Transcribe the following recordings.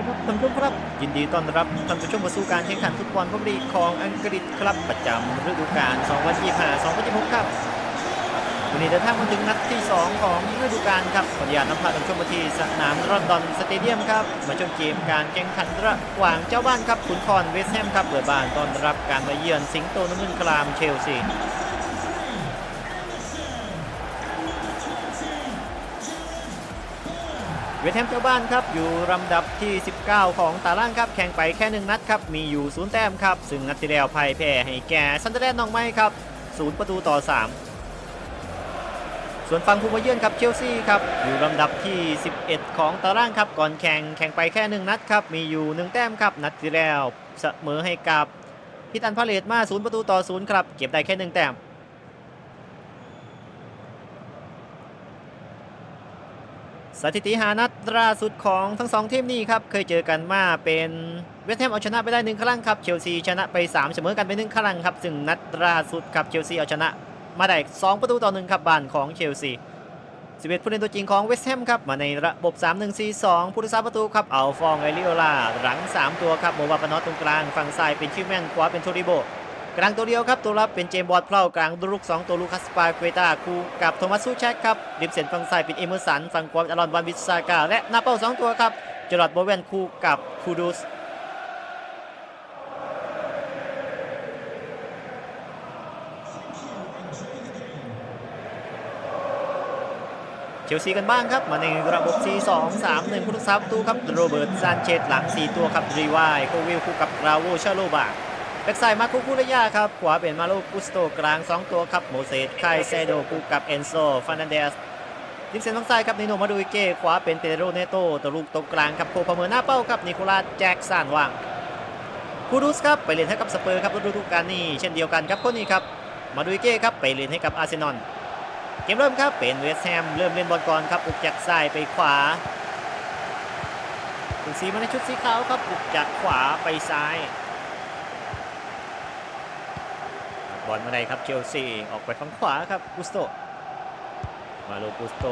ีครับท่านผู้ชมครับ ยินดีต้อนรับท่านผู้ชมเข้าสู่การแข่งขันฟุตบอลพรีเมียร์ของอังกฤษครับประจำฤดูกาล 2025-2026 ครับ วันนี้เดินทางมาถึงนัดที่ 2 ของฤดูกาลครับขออนุญาตนำพาท่านผู้ชมมาที่สนามรอนดอนสเตเดียมครับ มาชมเกมการแข่งขันระหว่างเจ้าบ้านครับขุนคอนเวสต์แฮมครับเปิดบ้านต้อนรับการมาเยือนสิงโตน้ำเงินคลามเชลซี เวสต์แฮมเจ้าบ้านครับอยู่ลำดับที่ 19 ของตารางครับแข่งไปแค่หนึ่งนัดครับมีอยู่ศูนย์แต้มครับ ซึ่งนัดที่แล้วพ่ายแพ้ให้แก่ซันเดอร์แลนด์น้องไม้ครับศูนย์ประตูต่อ 3 ส่วนฝั่งผู้มาเยือนครับเชลซีครับอยู่ลำดับที่ 11 ของตารางครับก่อนแข่งแข่งไปแค่หนึ่งนัดครับมีอยู่ 1 แต้มครับนัดที่แล้วเสมอให้กับพิตันพาเลตมาศูนย์ประตูต่อศูนย์ครับเก็บได้แค่หนึ่งแต้ม สถิติหานัดล่าสุดของทั้งสองทีมนี้ครับ เคยเจอกันมาเป็นเวสต์แฮมเอาชนะไปได้หนึ่งครั้งครับ เชลซีชนะไป 3 เสมอกันไปหนึ่งครั้งครับ ซึ่งนัดล่าสุดครับเชลซีเอาชนะ มาได้ 2 ประตูต่อหนึ่งครับบ้านของเชลซี11ผู้เล่นตัวจริงของเวสต์แฮมครับ มาในระบบ 3-1-4-2 ผู้รักษาประตูครับ เอาฟองไอริโอลาหลัง 3 ตัวครับโมวาปานอตตรงกลาง ฝั่งซ้ายเป็นชิวแมนขวาเป็นโทริโบ กลางตัวเดียวครับตัวรับเป็นเจมบอร์ดเพลากลางลูก2ตัวลูคัสปาเกตาคูกับโทมัสซูแชกครับริมเส้นฝั่งซ้ายเป็นเอเมอร์สันฝั่งขวาอารอนวันวิสซากาและหน้าเป้า 2 ตัวครับจอร์ดโบเวนคูกับคูดูสเชลซีกันบ้างครับ มาในระบบ 4-2-3-1ผู้รักษาประตูครับโรเบิร์ตซานเชตหลัง 4 ตัวครับรีวายโควิลคู่กับราโวชาโลบา แบ็กไซด์มาคุคุระยาครับ ขวาเป็นมาโลกุสโตกลาง 2 ตัวครับโมเสสไคเซโดคู่กับเอนโซฟานันเดสริมเส้นฝั่งซ้ายครับนิโนมาดูอิเก้ขวาเป็นเปโรเนโตตัวลูกตรงกลางครับโคพเมอร์หน้าเป้าครับนิโคลัสแจ็คสันวางคูดูสครับไปเล่นให้กับสเปอร์ครับฤดูกาลนี้เช่นเดียวกันครับคนนี้ครับมาดูอิเก้ครับไปเล่นให้กับอาร์เซนอลเกมเริ่มครับเป็นเวสต์แฮมเริ่มเล่นบอลก่อนครับอุกจากซ้ายไปขวาถึงสีมาในชุดสีขาวครับอุกจากขวาไปซ้าย บอลมาได้ครับเชลซีออกไปฝั่งขวาครับกุสโต มาโลกุสโต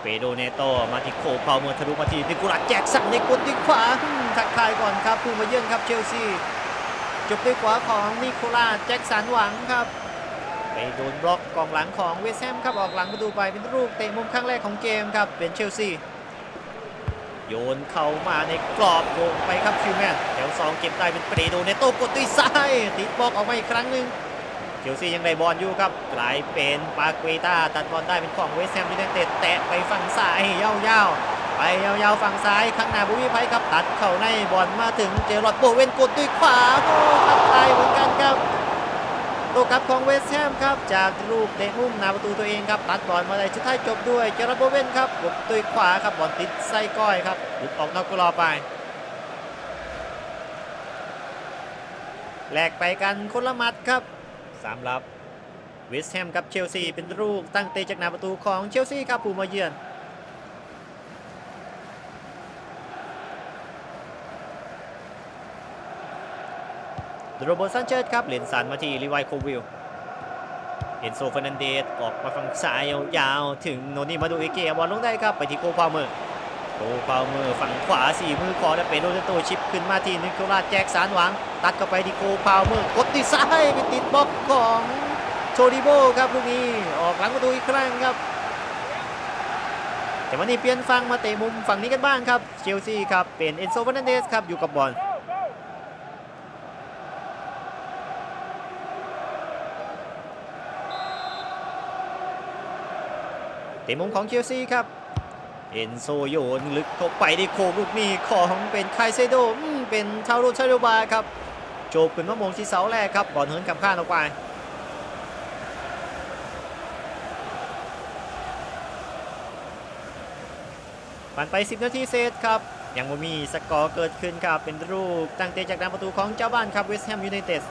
เปโดเนโตมาที่โคพาวเมอร์ทะลุมาที่นิโคลัสแจ็คสันในกดที่ขวาทักทายก่อนครับผู้มาเยือนครับเชลซีจบด้วยขวาของนิโคลัสแจ็คสันหวังครับไปโดนบล็อกกองหลังของเวสแฮมครับออกหลังประตูไปเป็นลูกเตะมุมครั้งแรกของเกมครับเป็นเชลซีโยนเข้ามาในกรอบโยงไปครับคิวแมนแถวสองเก็บได้เป็นเปโดเนโตกดด้วยซ้ายติดบล็อกออกมาอีกครั้งหนึ่ง เชลซียังได้บอลอยู่ครับกลายเป็นปาเกตาตัดบอลได้เป็นของเวสแฮมยูไนเต็ดแตะไปฝั่งซ้ายยาวๆไปยาวๆฝั่งซ้ายข้างหน้าบุวิไพครับตัดเข้าในบอลมาถึงเจอร์ลอดโบเวนกดด้วยขวาโอ้ทักทายเหมือนกันครับตัวกลับของเวสแฮมครับจากลูกเตะมุมหน้าประตูตัวเองครับตัดบอลมาได้ชุดท้ายจบด้วยเจอร์โบเวนครับกดตุยขวาครับบอลติดไส้ก้อยครับหลุดออกนอกกรอบไปแลกไปกันคนละมัดครับ สามลับเวสแฮมกับเชลซีเป็นลูกตั้งเตะจากหน้าประตูของเชลซีครับผู้มาเยือนโรเบิร์ตซันเชสครับเหรียญสันมาที่รีไวโควิลเอนโซเฟนันเดสออกมาฝั่งซ้ายยาวๆถึงโนนี่มาดูเอเกะบอลลงได้ครับไปที่โคพาวเมอร์ โคพาเมอร์ฝั่งขวาสี่มือขอและเป็นโรเจโตชิปขึ้นมาที่นิโคลัสแจ็คสันหวัง ตัดเข้าไปที่โคพาเมอร์กดที่ซ้ายไปติดบล็อกของโชดิโบครับลูกนี้ออกหลังประตูอีกครั้งครับแต่วันนี้เปลี่ยนฝั่งมาเตะมุมฝั่งนี้กันบ้างครับเชลซีครับเป็นเอนโซเฟอร์นันเดสครับอยู่กับบอลเตะมุมของเชลซีครับ เอนโซโยนลึกเข้าไปในโคกลูกนี้ของเป็นไคเซโดเป็นชาโรชาโดบาครับโจบขึ้นมามงที่เสาแรกครับบอลเฮิร์นขับข้าออกไปผ่านไป 10 นาทีเซตครับ ยังไม่มีสกอร์เกิดขึ้นครับ เป็นลูกตั้งเตะจากด้านประตูของเจ้าบ้านครับเวสต์แฮมยูไนเต็ด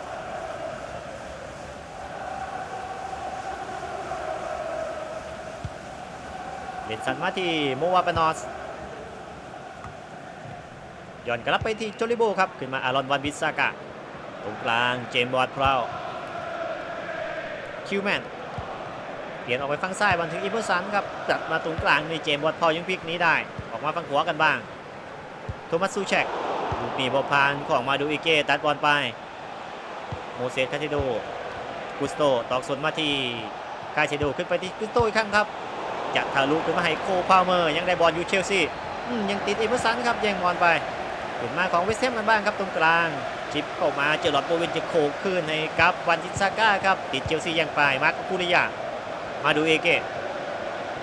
เลนสันมาที่โมวาปานอสย้อนกลับไปที่โจลิโบครับ ขึ้นมาอารอนวันบิสซากะ ตรงกลางเจมส์บอดพราวคิวแมนเปลี่ยนออกไปฝั่งซ้ายบอลถึงอีโบสันครับจัดมาตรงกลางนี่เจมส์บอดพราวยังพลิกนี้ได้ ออกมาฝั่งขวากันบ้าง โทมัสซูแชกลูกหนีบอลพานของมาดูอิเกตัดบอลไป โมเสสคาเทโดกุสโตตอกสวนมาที่คาเชโดขึ้นไปที่กุสโตอีกครั้งครับ จะทะลุขึ้นมาให้โคพาวเมอร์ ยังได้บอลยูเชลซียังติดเอเมอร์สันครับแย่งบอลไปขึ้นมาของเวสต์แฮมกันบ้างครับตรงกลางชิปเข้ามาเจอหลอดโบเวนจะโคกขึ้นในกับวันจิซาก้าครับติดเชลซียังไปมาร์คคูริยามาดูเอเก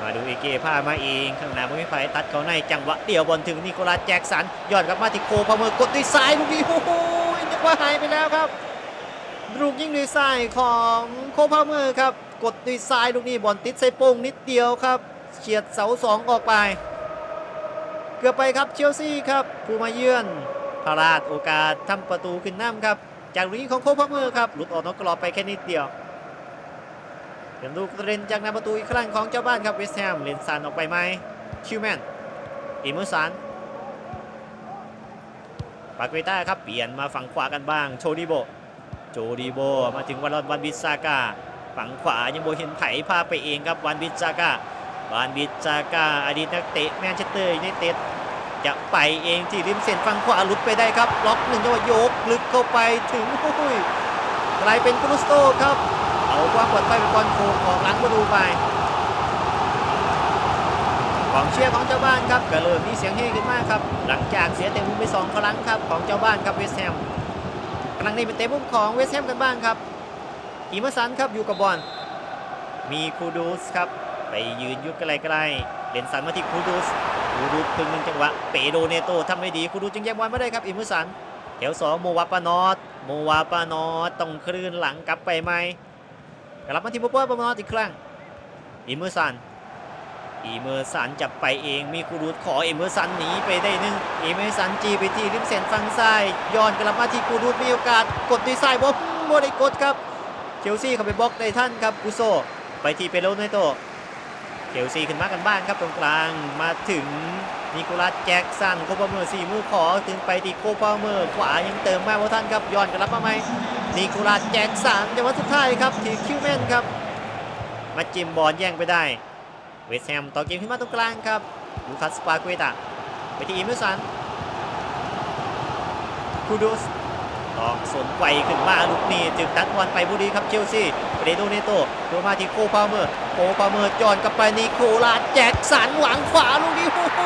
มาดูเอเกพามาเองข้างหน้าไม่มีไฟตัดเขาในจังหวะเดี่ยวบอลถึงนิโคลัสแจ็คสันยอดกลับมาที่โคพาวเมอร์กดด้วยซ้ายลูกนี้โอ้โหนึกว่าหายไปแล้วครับลูกยิงด้วยซ้ายของโคพาวเมอร์ครับ กดด้วยซ้ายลูกนี้บอลติดใส่โป้งนิดเดียวครับเฉียดเสาสองออกไป เกือบไปครับเชลซีครับผู้มาเยือนพลาดโอกาสทำประตูขึ้นน้ำครับ จากลูกนี้ของโคพาวเมอร์ครับหลุดออกนอกกรอบไปแค่นิดเดียวเป็นลูกระเด็นจากน้าประตูอีกครั้งของเจ้าบ้านครับเวสต์แฮมเลนซันออกไปไหมคิวแมนอิมเมอร์สันปากเวต้าครับเปลี่ยนมาฝั่งขวากันบ้างโชดิโบโจดีโบมาถึงวันวันบิซากา ฝั่งขวายังโบเห็นไถพาไปเองครับวันบิซากาวันบิซากาอดีตนักเตะแมนเชสเตอร์ยูไนเต็ดจะไปเองที่ริมเส้นฝั่งขวาลุดไปได้ครับ ล็อกหนึ่งจังหวะโยกลึกเข้าไปถึงโอ้ยกลายเป็นกรุสโตครับเอาความปลอดภัยเป็นบอลโค้งออกหลังมาดูไปของเชียร์ของเจ้าบ้านครับก็เริ่มมีเสียงเฮขึ้นมากครับ หลังจากเสียเตะมุมไปสองครั้งครับของเจ้าบ้านครับเวสต์แฮมกำลังนี้เป็นเตะมุมของเวสต์แฮมกันบ้างครับ อีเมอร์สันครับอยู่กับบอลมีคูดูสครับไปยืนยุดไกลๆเลนสันมาที่คูดูสคูดูสพึงหนึ่งจังหวะเปโดเนโตทำไม่ดีคูดูสจึงแยกบอลไม่ได้ครับอีเมอร์สันแถวสองโมวาปานอตโมวาปานอตต้องคลื่นหลังกลับไปไหมกลับมาที่โมวาปานอตอีกครั้งอีเมอร์สันอีเมอร์สันจับไปเองมีคูรูดขอเอเมอร์สันหนีไปได้หนึ่งเอเมอร์สันจีไปที่ริมเส้นฝั่งซ้ายย้อนกลับมาที่คูรูดมีโอกาสกดด้วยซ้ายบอลโมได้กดครับ เชลซีเข้าไปบล็อกได้ท่านครับกุโซไปที่เปโลเนโตเชลซีขึ้นมากันบ้างครับตรงกลางมาถึงนิโคลัสแจ็กสันโคปาเมอร์สี่มือขอถึงไปที่โคปาเมอร์ขวายังเติมมาว่าท่านครับย้อนกลับมาไหมนิโคลัสแจ็กสันจังหวะสุดท้ายครับที่คิวแมนครับ มาจิมบอลแย่งไปได้ เวสแฮมต่อเกมขึ้นมาตรงกลางครับลูคัสสปาเกตาไปที่อิมเมอร์สันคูดูส ตอกสนไกวขึ้นมาลูกนี้จึงตัดบอลไปบุรีครับเชลซีเปโดเนโตโดนมาที่โคพาเมอร์โคพาเมอร์จอนกับไปนิโคลาแจ็คสันหวังขวาลูกนี้โอ้โห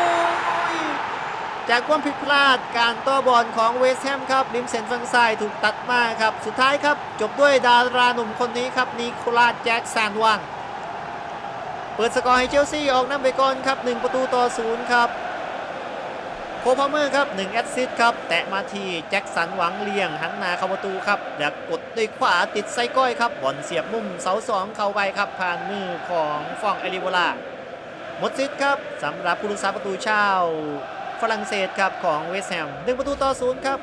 จากความผิดพลาดการต่อบอลของเวสต์แฮมครับริมเส้นฝั่งซ้ายถูกตัดมาครับ สุดท้ายครับ จบด้วยดาราหนุ่มคนนี้ครับนิโคลาแจ็คสันหวังเปิดสกอร์ให้เชลซีออกนำไปก่อนครับ 1 ประตูต่อ 0 ครับ โคพาเมอร์ครับ1แอสซิสครับ แตะมาทีแจ็คสันหวังเลี่ยง หันหน้าเข้าประตูครับแล้วกดด้วยขวาติดไซก้อยครับบอลเสียบมุมเสาสองเข้าไปครับ ผ่านมือของฟองเอลิโวลาหมดซิดครับสำหรับผู้รักษาประตูเช่าฝรั่งเศสครับของเวสต์แฮม1ประตูต่อ0ครับ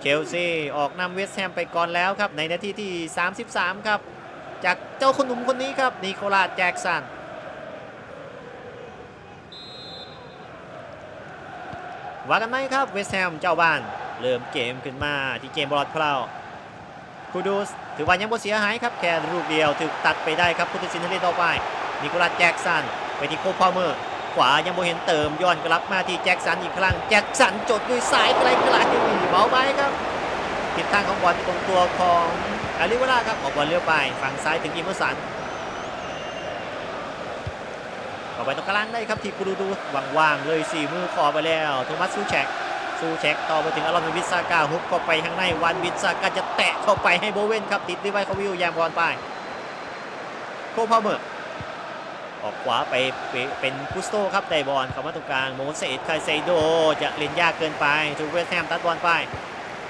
เชลซีออกนำเวสต์แฮมไปก่อนแล้วครับในนาทีที่ 33 ครับ จากเจ้าคนหนุ่มคนนี้ครับนิโคลัสแจ็กสัน ว่ากันไหมครับเวสแฮมเจ้าบ้าน เริ่มเกมขึ้นมาที่เกมบอลเพลาคูดูสถือว่ายังบ่เสียหายครับแค่ลูกเดียวถูกตัดไปได้ครับพุทธศิลป์ทะเลต่อไปนิโคลัสแจ็กสันไปที่โคพาวเมอร์ ขวายังบ่เห็นเติมย้อนกลับมาที่แจ็คสันอีกครั้งแจ็คสันจดด้วยซ้ายไกลๆเบาไปครับทิศทางของบอลตรงตัวของอาริวาราครับออกบอลเลี้ยวไปฝั่งซ้ายถึงอิมเมอร์สัน เข้าไปตรงกลางได้ครับทีกูดูดูว่างๆเลยสี่มือขอไปแล้วโทมัสซูแชกซูแชกต่อไปถึงอารอนวิสซาก้าฮุบเข้าไปข้างในวันวิสซาก้าจะแตะเข้าไปให้โบเวนครับติดด้วยไวเขาวิวแยมบอลไปโคพาเมอร์ออกขวาไปเป็นกุสโตครับได้บอลเข้ามาตรงกลางโมเสสไคเซโดจะเล่นยากเกินไปถูเวสแฮมตัดบอลไป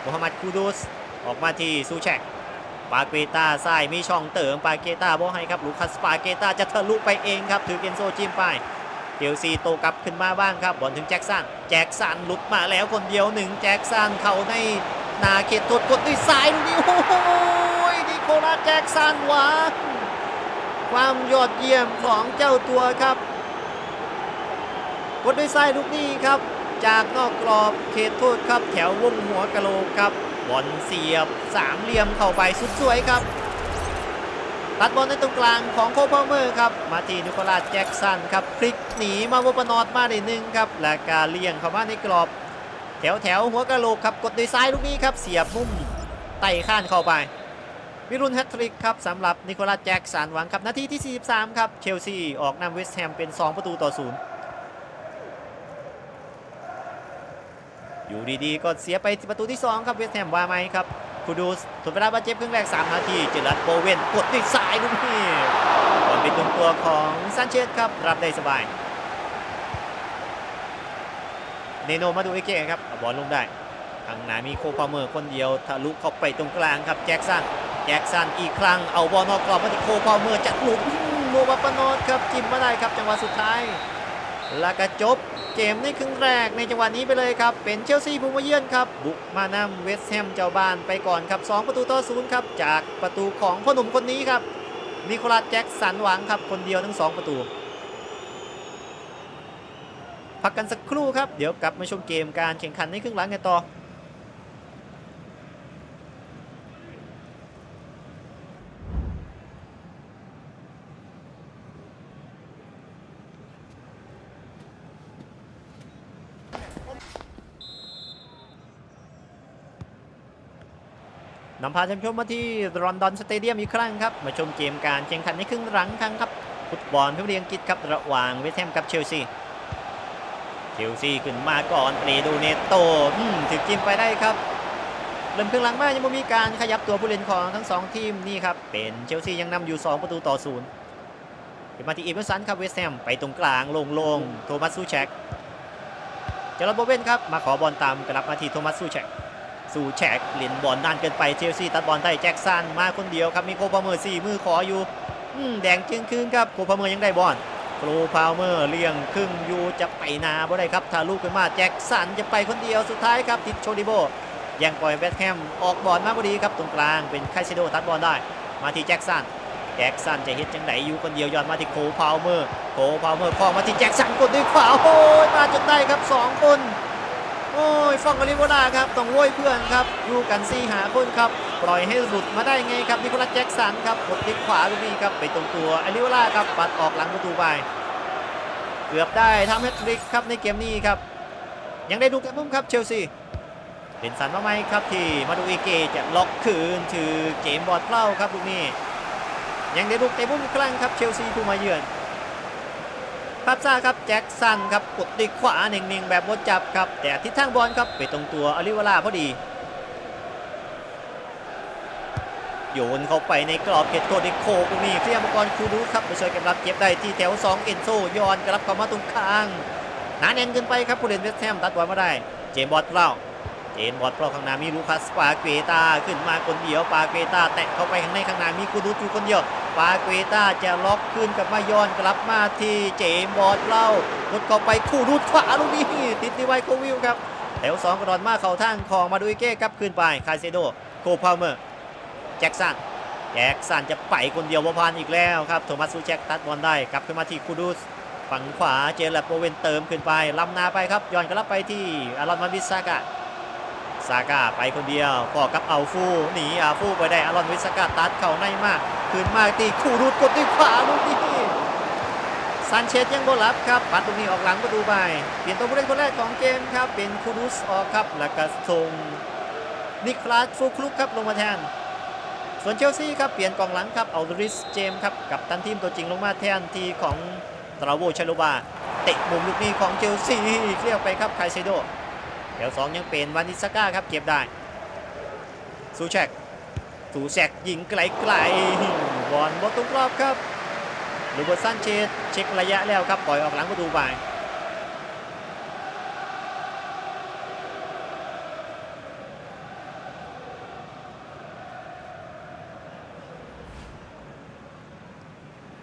โมฮัมหมัดคูดูสออกมาที่ซูแชก ปาเกตาซ้ายมีช่องเติมปาเกต้าบอให้ครับลูคัสปาเกต้าจะทะลุไปเองครับถือเกนโซจิ้มไปเชลซีโตกลับขึ้นมาบ้างครับบอลถึงแจ็คสันแจ็คสันหลุดมาแล้วคนเดียวหนึ่งแจ็คสันเข้าในนาเขตโทษกดด้วยซ้ายลูกนี้โอ้โหนิโคลัสแจ็คสันหวะความยอดเยี่ยมของเจ้าตัวครับ กดด้วยซ้ายลูกนี้ครับ จากนอกกรอบเขตโทษครับแถววงหัวกะโหลกครับ บอลเสียบสามเหลี่ยมเข้าไปสุดสวยครับ ตัดบอลในตรงกลางของโคพาวเมอร์ครับ มาทีนิโคลัสแจ็กสันครับพลิกหนีมาโวปนอตมาได้หนึ่งครับ และการเลี่ยงเข้ามาในกรอบ แถวแถวหัวกะโหลกครับ กดด้วยซ้ายลูกนี้ครับ เสียบมุมไต่ข้านเข้าไป วิรุณแฮตทริกครับสำหรับนิโคลัสแจ็คสันหวังครับนาทีที่ 43 ครับเชลซีออกนำเวสต์แฮมเป็น 2 ประตูต่อศูนย์ อยู่ดีๆ ก็เสียไปประตูที่ 2 ครับเวสต์แฮมว่าไหมครับคูดูสทนเวลาบาดเจ็บครึ่งแรก 3 นาทีเจรัดโบเวนกดด้วยซ้ายลูกนี้บอลเป็นตรงตัวของซันเชสครับ รับได้สบาย เนโนมาดูเอเกครับบอลลงได้ทางหนามีโคพาเมอร์คนเดียวทะลุเข้าไปตรงกลางครับแจ็คสันแจ็คสันอีกครั้งเอาบอลนอกกรอบมาที่โคพาเมอร์จะหลุดโมบาปานอตครับจิ้มมาได้ครับจังหวะสุดท้ายแล้วก็จบ เกมในครึ่งแรกในจังหวะนี้ไปเลยครับ เป็นเชลซีผู้มาเยือนครับ บุกมานำเวสต์แฮมเจ้าบ้านไปก่อนครับ 2 ประตูต่อศูนย์ครับ จากประตูของพ่อหนุ่มคนนี้ครับ นิโคลัสแจ็คสันหวังครับ คนเดียวทั้ง 2 ประตู พักกันสักครู่ครับ เดี๋ยวกลับมาชมเกมการแข่งขันในครึ่งหลังกันต่อ นำพาท่านผู้ชมมาที่ลอนดอนสเตเดียมอีกครั้งครับมาชมเกมการแข่งขันในครึ่งหลังครั้งครับฟุตบอลพรีเมียร์ลีกอังกฤษครับระหว่างเวสต์แฮมกับเชลซีเชลซีขึ้นมาก่อนเปรดูเนโตอืมถึกจิ้มไปได้ครับเริ่มครึ่งหลังมายังไม่มีการขยับตัวผู้เล่นของทั้งสองทีมนี่ครับเป็นเชลซียังนำอยู่ 2 ประตูต่อศูนย์มาที่อีเวอร์สันครับเวสต์แฮมไปตรงกลางโล่งโทมัสซูแชกเจอร์โบเวนครับมาขอบอลตามกลับมาที่โทมัสซูแชก สู่แฉกเล่นบอลนานเกินไปเชลซีตัดบอลได้แจ็คสันมาคนเดียวครับมีโคพาเมอร์สี่มือขออยู่แดงจึงคืนครับโคพาเมอร์ยังได้บอลโคพาเมอร์เลี้ยงครึ่งอยู่จะไปนาบ่ได้ครับทาลูกขึ้นมาแจ็คสันจะไปคนเดียวสุดท้ายครับติดโชดิโบยังปล่อยแวสแฮมออกบอลมาพอดีครับตรงกลางเป็นคเซโดตัดบอลได้ มาที่แจ็คสันแจ็คสันจะเฮ็ดจังไดอยู่คนเดียวย้อนมาที่โคพาเมอร์โคพาเมอร์คล้องมาที่แจ็คสันกดด้วยขวาโอ้ยมาจนได้ครับสองคน โอ้ยฟองกาลิโวนาครับต้องโวยเพื่อนครับอยู่กันซี่หาคนครับ ปล่อยให้หลุดมาได้ไงครับนิโคลัสแจ็คสันครับกดทิศขวาลูกนี้ครับไปตรงตัวอาลิโวนาครับปัดออกหลังประตูไปเกือบได้ทำแฮตทริกครับในเกมนี้ครับ ยังได้ดูแกมุมครับเชลซีเป็นสันมาไหมครับที่มาดูเอเกจะล็อกคืนถือเกมบอลเล่าครับลูกนี้ ยังได้ดูเตะมุมครั้งครับเชลซีผู้มาเยือน ภาพซ่าครับแจ็คสันครับกดตีขวาเน่งๆ แบบบดจับครับ แต่ทิศทางบอลครับไปตรงตัวอลิเวล่าพอดี โยนเข้าไปในกรอบเขตโทษในโคกนี่เคลียมกรคูดูครับไปช่วยเก็บรับเก็บได้ที่แถว 2 เอนโซย้อนกลับเข้ามาตรงกลางหนาแน่นเกินไปครับผู้เล่นเวสต์แฮมตัดบอลมาได้ เจมส์บอลเล่าเจมส์บอลเปล่าข้างหน้ามีลูคัสปาเกตาขึ้นมาคนเดียวปาเกตาแตะเข้าไปข้างในข้างหน้ามีคูดูอยู่คนเดียว ปาเกต้าจะล็อกขึ้นกับมาย้อนกลับมาที่เจมบอลเล่ากดเข้าไปคู่รูดขวาลูกนี้ติดที่ไวโควิลครับแถวสองกระดอนมาเข้าทางของมาดูอิเก้ครับขึ้นไปคาเซโดโคพาวเมอร์แจ็คสันแจ็คสันจะไปคนเดียววพานอีกแล้วครับโทมัสซูแจ็คตัดบอลได้กลับขึ้นมาที่คูดูสฝั่งขวาเจลบโบเวนเติมขึ้นไปลำนาไปครับย้อนกลับไปที่อารอนมาวิสากะซากาไปคนเดียวพอกับเอาฟูหนีอาฟูไปได้อารอนวิสากะตัดเข่าในมาก ขึ้นมาตีคูดูสกดด้วยขวาลูกนี้ซันเชสยังโบลับครับปัดตรงนี้ออกหลังประตูไปเปลี่ยนตัวผู้เล่นคนแรกของเกมครับเป็นคูดูสออกครับแล้วก็ส่งนิคลาสฟูคลุกครับลงมาแทน ส่วนเชลซีครับเปลี่ยนกองหลังครับเอาริสเจมส์ครับกับตันทีมตัวจริงลงมาแทนทีของตราโวชาลูบาเตะมุมลูกนี้ของเชลซีเรียกไปครับไคเซโดแถวสองยังเป็นวานิสก้าครับเก็บได้ซูแชก ซูแชกยิงไกลๆบอลบอลตรงกรอบครับลูเบอร์ซันเชสเช็คระยะแล้วครับ ปล่อยออกหลังประตูไป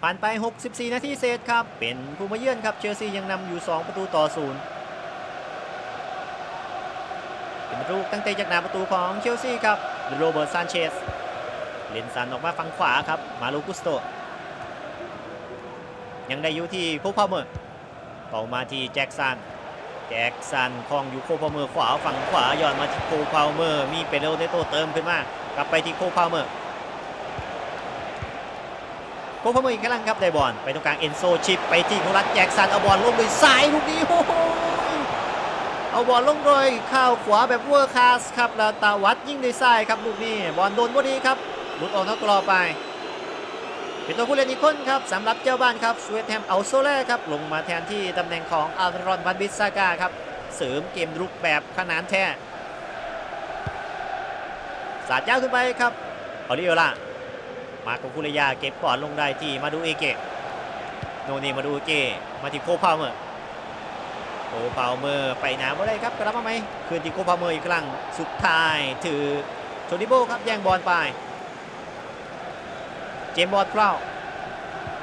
ผ่านไป 64 นาทีเศษครับ เป็นผู้มาเยือนครับ เชลซียังนำอยู่ 2 ประตูต่อศูนย์เป็นประตูตั้งแต่จากหน้าประตูของเชลซีครับ โรเบิร์ตซานเชส เลนสันออกมาฝั่งขวาครับ มาลูกุสโต ยังได้อยู่ที่โคพาเมอร์ต่อมาที่แจ็คสัน แจ็คสันคลองอยู่โคพาเมอร์ขวาฝั่งขวาย้อนมาที่โคพาเมอร์มีเปโรเนโตเติมขึ้นมากลับไปที่โคพาเมอร์โคพาเมอร์อีกครั้งครับได้บอลไปตรงกลางเอนโซชิปไปที่โคลัสแจ็คสันเอาบอลลงด้วยซ้ายลูกนี้โอ้โหเอาบอลลงโดยข้าวขวาแบบเวอร์คาสครับแล้วตาวัดยิงด้วยซ้ายครับลูกนี้บอลโดนพอดีครับ หลุดออกนอกกรอบไป เป็นตัวผู้เล่นอีกคนครับสำหรับเจ้าบ้านครับสวีแฮมเอาโซเล่ครับลงมาแทนที่ตำแหน่งของอัลรอนวันบิสซากาครับเสริมเกมรุกแบบขนานแท้สาดยาวขึ้นไปครับออริโอล่ามากับคุรยาเก็บบอลลงได้ที่มาดูเอเกะโนนี่มาดูเอเกะมาที่โคพาวเมอร์โคพาวเมอร์ไปหนาบ่ได้ครับกลับมาไหมคืนที่โคพาวเมอร์อีกครั้งสุดท้ายถือโทนิโบครับแย่งบอลไป เจมส์บอลเฝ้า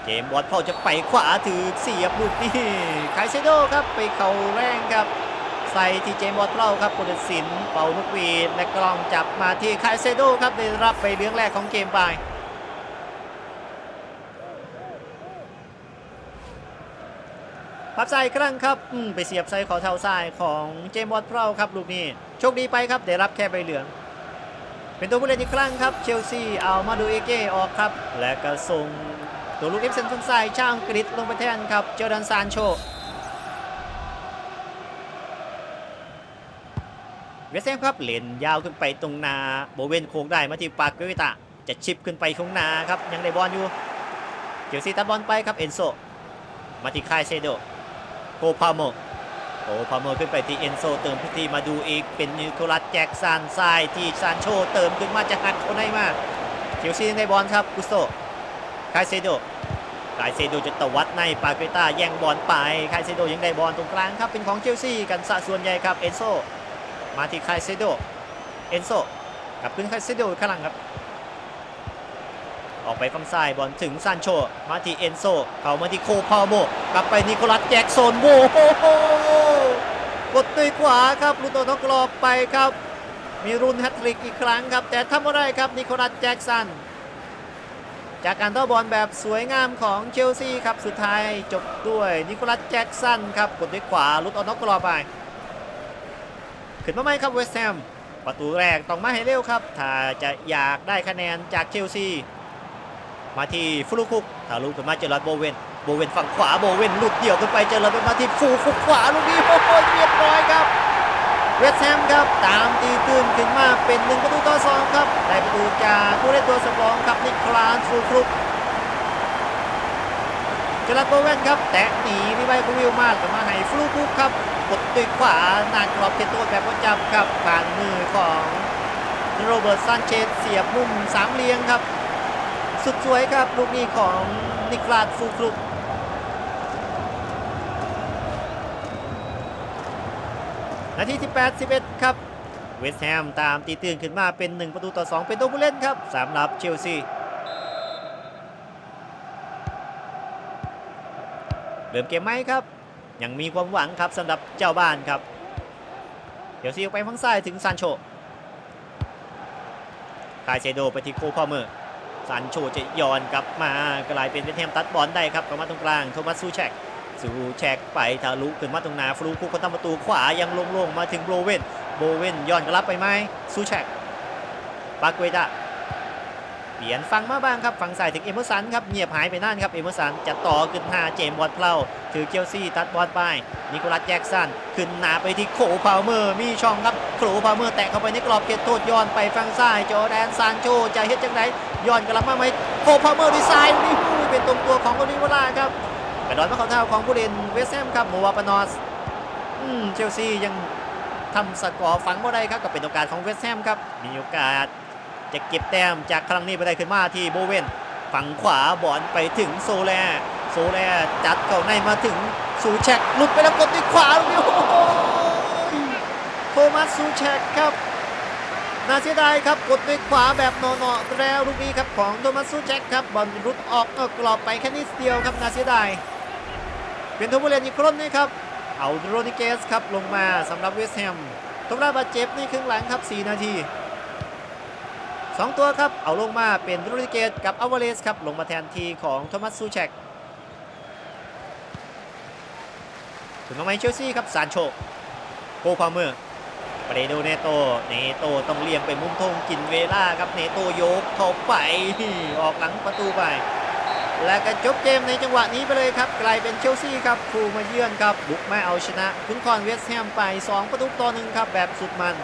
เจมส์บอลเฝ้าจะไปขวาถือเสียบลูกนี่ไคเซโดครับไปเข่าแรงครับใส่ที่เจมส์บอลเฝ้าครับปุตสินเป่านกวีดและกล้องจับมาที่ไคเซโดครับได้รับไปเลี้ยงแรกของเกมไปพับใส่ครั้งครับไปเสียบใส่ขอเท้าซ้ายของเจมส์บอลเฝ้าครับลูกนี้โชคดีไปครับได้รับแค่ใบเหลือง เป็นตัวผู้เล่นอีกครั้งครับเชลซีเอามาดูเอเก้ออกครับ และก็ส่งตัวลูกเอฟเซนทางซ้ายชาอังกฤษลงไปแทนครับเจอร์ดันซานโชเวสต์แฮมครับเล่นยาวขึ้นไปตรงนาโบเวนโค้งได้มาที่ปากเกวิตาจะชิปขึ้นไปข้างนาครับยังได้บอลอยู่เชลซีตัดบอลไปครับเอนโซมาที่คายเซโดโคพาโม โอ้พาเมอร์ขึ้นไปที่เอนโซเติมพิธีมาดูอีกเป็นนิโคลัสแจ็กซันซ้ายที่ซานโชเติมขึ้นมาจะหักคนไหนมากเชลซียังได้บอลครับกุสโตคายเซโดคายเซโดจะตวัดในปาเกต้าแย่งบอลไปคายเซโดยังได้บอลตรงกลางครับเป็นของเชลซีกันสะส่วนใหญ่ครับเอนโซมาที่คายเซโดเอนโซกลับขึ้นคายเซโดข้างหลังครับ ออกไปฝั่งซ้ายบอลถึงซานโช มาที่เอนโซ เข้ามาที่โคพาโมกลับไปนิโคลัสแจ็กโซนโว้โหกดด้วยขวาครับลูกตัวนอกกรอบไปครับ มีรุนแฮตทริกอีกครั้งครับ แต่ทำไม่ได้ครับนิโคลัสแจ็กสันจากการต่อบอลแบบสวยงามของเชลซีครับสุดท้ายจบด้วยนิโคลัสแจ็กสันครับกดด้วยขวาลุดออกนอกกรอบไป ขึ้นมาไหมครับเวสต์แฮมประตูแรกต้องมาให้เร็วครับ ถ้าจะอยากได้คะแนนจากเชลซี มาที่ฟลูคุกทะลุขึ้นมาเจอรัดโบเวนโบเวนฝั่งขวาโบเวนหลุดเดี่ยวขึ้นไปเจอรัดไปมาที่ฟูฟุกขวาลูกนี้โอ้โหเรียบร้อยครับเวสต์แฮมครับตามตีตื้นขึ้นมาเป็นหนึ่งประตูต่อสองครับได้ประตูจากผู้เล่นตัวสำรองครับนิคลาสฟูฟุกเจอรัดโบเวนครับแตะหนีวิไวคูวิลมาดกลับมาให้ฟลูคุกครับกดด้วยขวานานกรอบเขตโทษแบบประจำครับผ่านมือของโรเบิร์ตซานเชสเสียบมุมสามเหลี่ยมครับ สุดสวยครับลูกนี้ของนิโคลาสฟูฟลุกนาทีที่81ครับ เวสต์แฮมตามตีตื่นขึ้นมาเป็น 1 ประตูต่อ 2 เป็นตัวผู้เล่นครับสำหรับเชลซีเริ่มเกมไหมครับ ยังมีความหวังครับสำหรับเจ้าบ้านครับ เดี๋ยวซีออกไปฝั่งซ้ายถึงซานโชคายเซโดไปที่โคพาเมอร์ ซันโชจะย้อนกลับมากลายเป็นเวสต์แฮมตัดบอลได้ครับเข้ามาตรงกลางโทมัสซูแชกซูแชกไปทะลุขึ้นมาตรงหนาฟลูคุกคนทำประตูขวายังลงๆมาถึงโบเวนโบเวนย้อนกลับไปไหมซูแชกปาเกวตาเปลี่ยนฟังมาบ้างครับฝั่งซ้ายถึงเอเมอร์สันครับเงียบหายไปนั่นครับเอเมอร์สันจะต่อขึ้นหาเจมบอลเพลาถือเกียวซี่ตัดบอลไปนิโคลัสแจ็กสันขึ้นหนาไปที่โคพาวเมอร์มีช่องครับโคพาวเมอร์แตะเข้าไปในกรอบเขตโทษย้อนไปฝั่งซ้ายจอแดนซานโชจะเฮ็ดจังได ย้อนกลับมาไหมโคพาเมอร์ดีไซน์นี่เป็นตรงตัวของโอลิเวล่าครับกระโดดมาเข้าเท้าของผู้เล่นเวสแฮมครับโมวาปานอสอืมเชลซียังทำสกอร์ฝังบ่ได้ครับก็เป็นโอกาสของเวสแฮมครับมีโอกาสจะเก็บแต้มจากครั้งนี้ไปได้ขึ้นมาที่โบเวนฝั่งขวาบอลไปถึงโซแลโซแลจัดเข้าในมาถึงซูแชกหลุดไปแล้วกดด้วยขวาดีโอ้โหโทมัสซูแชกครับ น่าเสียดายครับกดด้วยขวาแบบเนาะๆแล้วลูกนี้ครับของโทมัสซูแจ็คครับบอลรุดออกนอกกรอบไปแค่นิดเดียวครับน่าเสียดายเป็นตัวผู้เล่นอีกคนนี่ครับเอาโรนิเกสครับลงมาสำหรับเวสแฮมทำได้บาดเจ็บในครึ่งหลังครับ 4 นาที 2 ตัวครับเอาลงมาเป็นโรนิเกสกับอาวาเลสครับลงมาแทนทีของโทมัสซูแจ็คถึงมาไมเชลซีครับซานโชโคพาเมอร์ ปเรโดเนโต เนโตต้องเลี่ยงไปมุมธงกินเวลาครับ เนโตโยกเข้าไปออกหลังประตูไป และก็จบเกมในจังหวะนี้ไปเลยครับ กลายเป็นเชลซีครับผู้มาเยือนครับ บุกมาเอาชนะคุณคอนเวสต์แฮมไป 2 ประตูต่อหนึ่งครับ แบบสุดมัน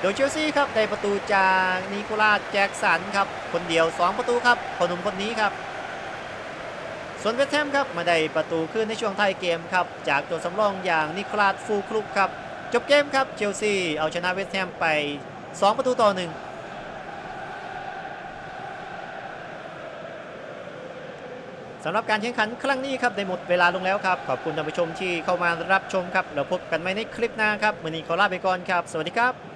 โดยเชลซีครับได้ประตูจากนิโคลัสแจ็คสันครับ คนเดียว 2 ประตูครับพอหนุ่มคนนี้ครับส่วนเวสต์แฮมครับมาได้ประตูขึ้นในช่วงท้ายเกมครับจากตัวสำรองอย่างนิโคลัสฟูคลุกครับ จบเกมครับเชลซีเอาชนะเวสต์แฮมไป 2 ประตูต่อหนึ่งสำหรับการแข่งขันครั้งนี้ครับได้หมดเวลาลงแล้วครับ ขอบคุณท่านผู้ชมที่เข้ามารับชมครับ เราพบกันใหม่ในคลิปหน้าครับวันนี้ขอลาไปก่อนครับ สวัสดีครับ